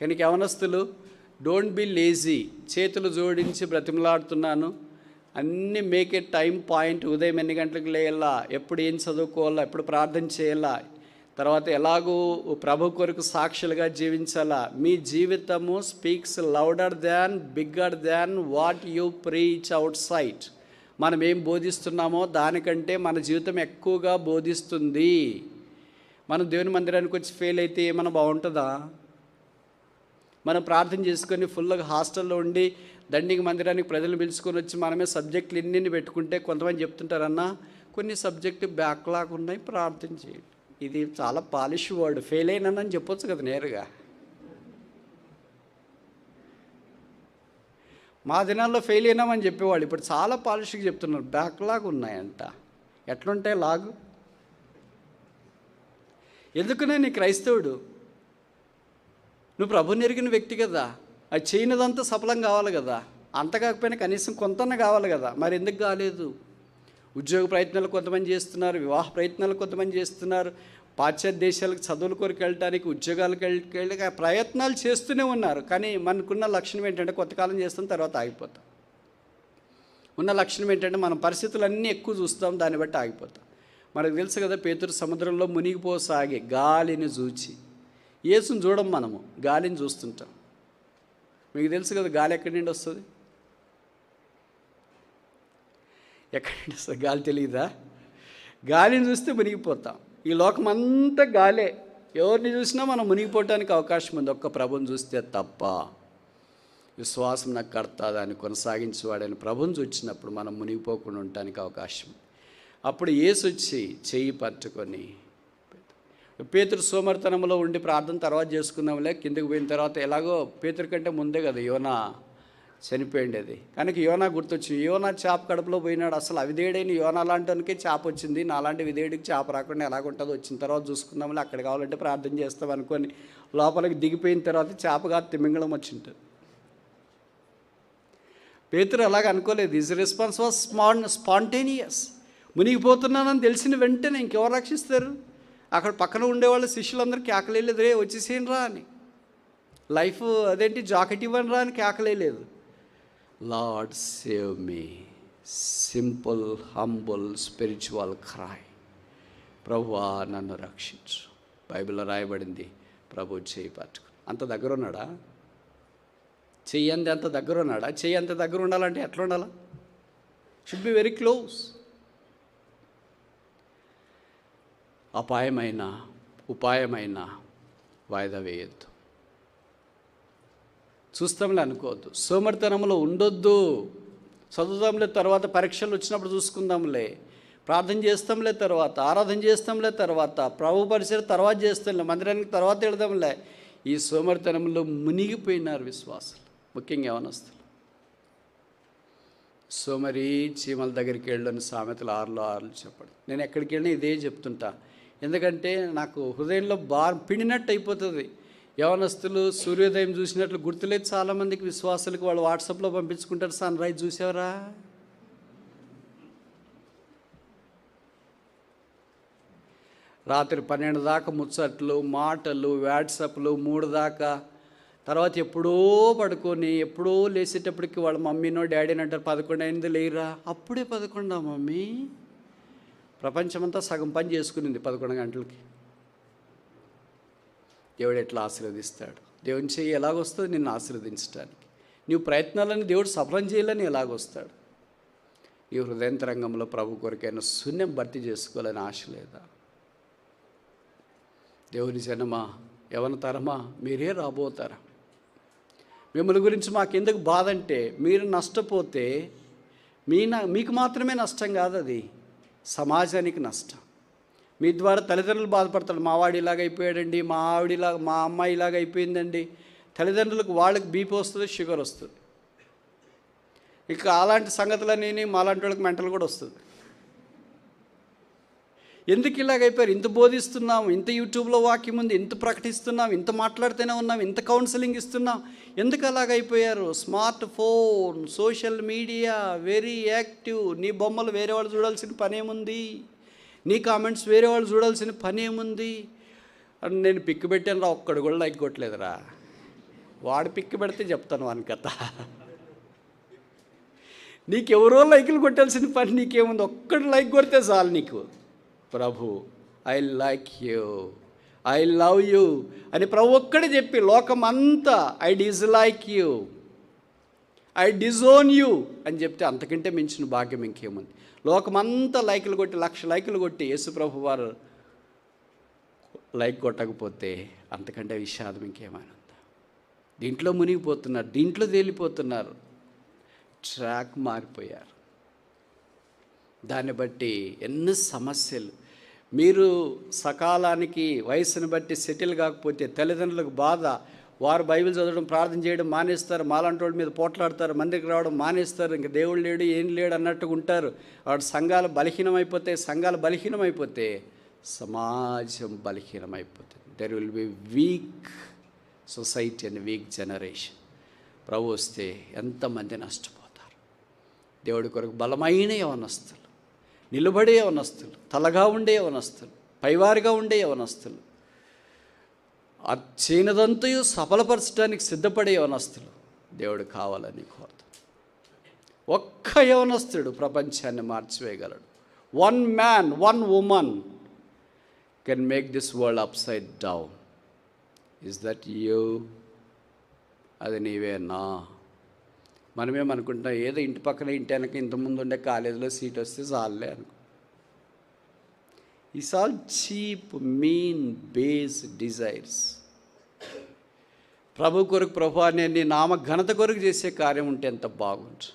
కానీ యవనస్తులు don't be lazy చేతులు జోడించి బ్రతిమలాడుతున్నాను. అన్ని మేక్ ఏ టైం పాయింట్ ఉదయం ఎన్ని గంటలకు లేయాలా? ఎప్పుడు ఏం చదువుకోవాలా? ఎప్పుడు ప్రార్థన చేయాలా? తర్వాత ఎలాగూ ప్రభు కొరకు సాక్షులుగా జీవించాలా? మీ జీవితము speaks louder than bigger than what you preach out sight మనం ఏం బోధిస్తున్నామో దానికంటే మన జీవితం ఎక్కువగా బోధిస్తుంది. మనం దేవుని మందిరానికి వచ్చి ఫెయిల్ అయితే ఏమైనా బాగుంటుందా? మనం ప్రార్థన చేసుకొని ఫుల్గా హాస్టల్లో ఉండి దండికి మందిరానికి ప్రజలు పిలుచుకొని వచ్చి మనమే సబ్జెక్టులు ఎన్ని పెట్టుకుంటే కొంతమంది చెప్తుంటారన్నా కొన్ని సబ్జెక్టు బ్యాక్లాగ్ ఉన్నాయి ప్రార్థన చేయండి. ఇది చాలా పాలిష్ వర్డ్ ఫెయిల్ అయినానని చెప్పొచ్చు కదా నేరుగా. మా దినాల్లో ఫెయిల్ అయినామని చెప్పేవాళ్ళు ఇప్పుడు చాలా పాలిష్గా చెప్తున్నారు బ్యాక్లాగ్ ఉన్నాయంట. ఎట్లుంటాయి లాగు? ఎందుకునే నీ క్రైస్తవుడు? నువ్వు ప్రభుని ఎరిగిన వ్యక్తి కదా. అది చేయనిదంతా సఫలం కావాలి కదా. అంత కాకపోయినా కనీసం కొంతన్న కావాలి కదా. మరి ఎందుకు కాలేదు? ఉద్యోగ ప్రయత్నాలు కొంతమంది చేస్తున్నారు వివాహ ప్రయత్నాలు కొంతమంది చేస్తున్నారు. పాశ్చాత్య దేశాలకు చదువుల కొరకు వెళ్ళటానికి ఉద్యోగాలకు వెళ్ళి ప్రయత్నాలు చేస్తూనే ఉన్నారు. కానీ మనకున్న లక్షణం ఏంటంటే కొంతకాలం చేస్తాం తర్వాత ఆగిపోతాం. ఉన్న లక్షణం ఏంటంటే మన పరిస్థితులన్నీ ఎక్కువ చూస్తాం దాన్ని బట్టి ఆగిపోతాం. మనకు తెలుసు కదా పేతురు సముద్రంలో మునిగిపోసాగే గాలిని చూచి. యేసుని చూడం మనము గాలిని చూస్తుంటాం. మీకు తెలుసు కదా గాలి ఎక్కడి నుండి వస్తుంది? ఎక్కడి నుండి వస్తుంది? గాలి తెలియదా గాలిని చూస్తే మునిగిపోతాం. ఈ లోకం అంతా గాలే. ఎవరిని చూసినా మనం మునిగిపోవటానికి అవకాశం ఉంది. ఒక్క ప్రభుని చూస్తే తప్ప. విశ్వాసం నాకు కడతా దాన్ని కొనసాగించేవాడని ప్రభుని చూచినప్పుడు మనం మునిగిపోకుండా ఉండటానికి అవకాశం అప్పుడు ఏసొచ్చి వచ్చి చెయ్యి పట్టుకొని పేతురు సోమర్తనంలో ఉండి ప్రార్థన తర్వాత చేసుకుందాంలే. కిందకి పోయిన తర్వాత ఎలాగో పేతురు కంటే ముందే కదా యోనా చనిపోయిండేది. కనుక యోనా గుర్తొచ్చింది. యోనా చేప కడుపులో పోయినాడు. అసలు అవిదేడైన యోనా లాంటికే చేప వచ్చింది. నాలాంటి విధేయుడికి చేప రాకుండా ఎలాగుంటుందో వచ్చిన తర్వాత చూసుకుందాంలే. అక్కడ కావాలంటే ప్రార్థన చేస్తాం అనుకొని లోపలికి దిగిపోయిన తర్వాత చేపగా తిమింగళం వచ్చింటుంది పేతురు అలాగ అనుకోలేదు. Is response was span spontaneous మునిగిపోతున్నానని తెలిసిన వెంటనే ఇంకెవరు రక్షిస్తారు? అక్కడ పక్కన ఉండేవాళ్ళ శిష్యులందరూ కేకలేదు రే వచ్చేసేయండి రా అని. లైఫ్ అదేంటి? జాకెట్ ఇవ్వని రా అని కేకలేదు lord save me simple humble spiritual cry ప్రభువా నన్ను రక్షించు. బైబిల్లో రాయబడింది ప్రభు చేయి పట్టుకు. అంత దగ్గర ఉన్నాడా చెయ్యి అంత దగ్గర ఉన్నాడా చెయ్యి అంత దగ్గర ఉండాలంటే ఎట్లా ఉండాలా? షుడ్ బి వెరీ క్లోజ్ అపాయమైన ఉపాయమైన వాయిదా వేయొద్దు. చూస్తాంలే అనుకోవద్దు. సోమరితనంలో ఉండొద్దు. చదువుదాంలే తర్వాత పరీక్షలు వచ్చినప్పుడు చూసుకుందాంలే. ప్రార్థన చేస్తాంలే తర్వాత ఆరాధన చేస్తాంలే తర్వాత ప్రభు పరిసర తర్వాత చేస్తాంలే మందిరానికి తర్వాత వెళదాంలే. ఈ సోమరితనంలో మునిగిపోయినారు విశ్వాసులు ముఖ్యంగా యవనస్తులు. సోమరి చీమల దగ్గరికి వెళ్ళని సామెతలు ఆరులో ఆరులు చెప్పడం నేను ఎక్కడికి వెళ్ళినా ఇదే చెప్తుంటా. ఎందుకంటే నాకు హృదయంలో బా పిండినట్టు అయిపోతుంది. యవనస్తులు సూర్యోదయం చూసినట్లు గుర్తులేదు చాలామందికి విశ్వాసులకు వాళ్ళు వాట్సాప్లో పంపించుకుంటారు సన్ రైజ్ చూసావరా? రాత్రి పన్నెండు దాకా ముచ్చట్లు మాటలు వాట్సాప్లు మూడు దాకా. తర్వాత ఎప్పుడో పడుకొని ఎప్పుడో లేచేటప్పటికి వాళ్ళ మమ్మీనో డాడీని అంటారు పదకొండు అయింది లేరా అప్పుడే పదకొండా మమ్మీ? ప్రపంచమంతా సగం పని చేసుకునింది పదకొండు గంటలకి. దేవుడు ఎట్లా ఆశీర్వదిస్తాడు? దేవుని చెయ్యి ఎలాగొస్తుంది? నిన్ను ఆశీర్వదించడానికి. నీవు ప్రయత్నాలని దేవుడు సఫలం చేయాలని ఎలాగొస్తాడు? నీ హృదయంతరంగంలో ప్రభు కొరకైనా శూన్యం భర్తీ చేసుకోవాలని ఆశ లేదా? దేవుని జనమా యవన తరమా మీరే రాబోతారా? మిమ్మల్ని గురించి మాకెందుకు బాధ అంటే మీరు నష్టపోతే మీ నా- మీకు మాత్రమే నష్టం కాదు అది సమాజానికి నష్టం. మీ ద్వారా తల్లిదండ్రులు బాధపడతారు. మా వాడు ఇలాగ అయిపోయాడండి మా ఆవిడ ఇలా మా అమ్మాయి ఇలాగ అయిపోయిందండి. తల్లిదండ్రులకు వాళ్ళకి బీపీ వస్తుంది షుగర్ వస్తుంది. ఇక అలాంటి సంగతులన్నీ మాలాంటి వాళ్ళకి మెంటల్ కూడా వస్తుంది. ఎందుకు ఇలాగైపోయారు ఇంత బోధిస్తున్నాం ఇంత యూట్యూబ్లో వాక్యం ఉంది ఇంత ప్రకటిస్తున్నాం ఇంత మాట్లాడుతూనే ఉన్నాం ఇంత కౌన్సిలింగ్ ఇస్తున్నాం. ఎందుకు అలాగైపోయారు smart phone social media very active. నీ బొమ్మలు వేరే వాళ్ళు చూడాల్సిన పనేముంది? నీ కామెంట్స్ వేరే వాళ్ళు చూడాల్సిన పనేముంది? అని నేను పిక్ పెట్టాను రా ఒక్కడు కూడా లైక్ కొట్టలేదురా. వాడు పిక్ పెడితే చెప్తాను వాని కథ. నీకెవరో లైకులు కొట్టాల్సిన పని నీకేముంది? ఒక్కడు లైక్ కొడితే చాలు నీకు. ప్రభు I like you I love you అని ప్రభు ఒక్కడే చెప్పి లోకం అంతా I dislike you I disown you అని చెప్తే అంతకంటే మించిన భాగ్యం ఇంకేముంది? లోకమంతా లైకులు కొట్టి లక్ష లైకులు కొట్టి యేసుప్రభు వారు లైక్ కొట్టకపోతే అంతకంటే విషాదం ఇంకేమైనా దీంట్లో మునిగిపోతున్నారు దీంట్లో తేలిపోతున్నారు. ట్రాక్ మారిపోయారు. దాన్ని బట్టి ఎన్నో సమస్యలు మీరు సకాలానికి వయసును బట్టి సెటిల్ కాకపోతే తల్లిదండ్రులకు బాధ. వారు బైబిల్ చదవడం ప్రార్థన చేయడం మానేస్తారు. మాలాంటి వాళ్ళ మీద పోట్లాడతారు. మందికి రావడం మానేస్తారు. ఇంక దేవుడు లేడు ఏం లేడు అన్నట్టుగా ఉంటారు. వాడు సంఘాలు బలహీనమైపోతే సంఘాలు బలహీనమైపోతే సమాజం బలహీనమైపోతుంది. There will be weak society and weak generation ప్రభు వస్తే ఎంతమంది నష్టపోతారు. దేవుడి కొరకు బలమైన యవనస్తులు. నిలబడే యవనస్తులు తలగా ఉండే యవనస్తులు పైవారిగా ఉండే యవనస్తులు చేయనదంతయు సఫలపరచడానికి సిద్ధపడే యవనస్తులు దేవుడు కావాలని కోరుతాం ఒక్క యవనస్తుడు ప్రపంచాన్ని మార్చివేయగలడు. One man one woman can make this world upside down is that you అది నీవేనా? మనమేమనుకుంటాం ఏదో ఇంటి పక్కన ఇంటి వెనక ఇంతకుముందు ఉండే కాలేజీలో సీట్ వస్తే చాలే అనుకో. Is all cheap mean base desires ప్రభు కొరకు ప్రభు అనే నీ నామ ఘనత కొరకు చేసే కార్యం ఉంటే ఎంత బాగుంటుంది.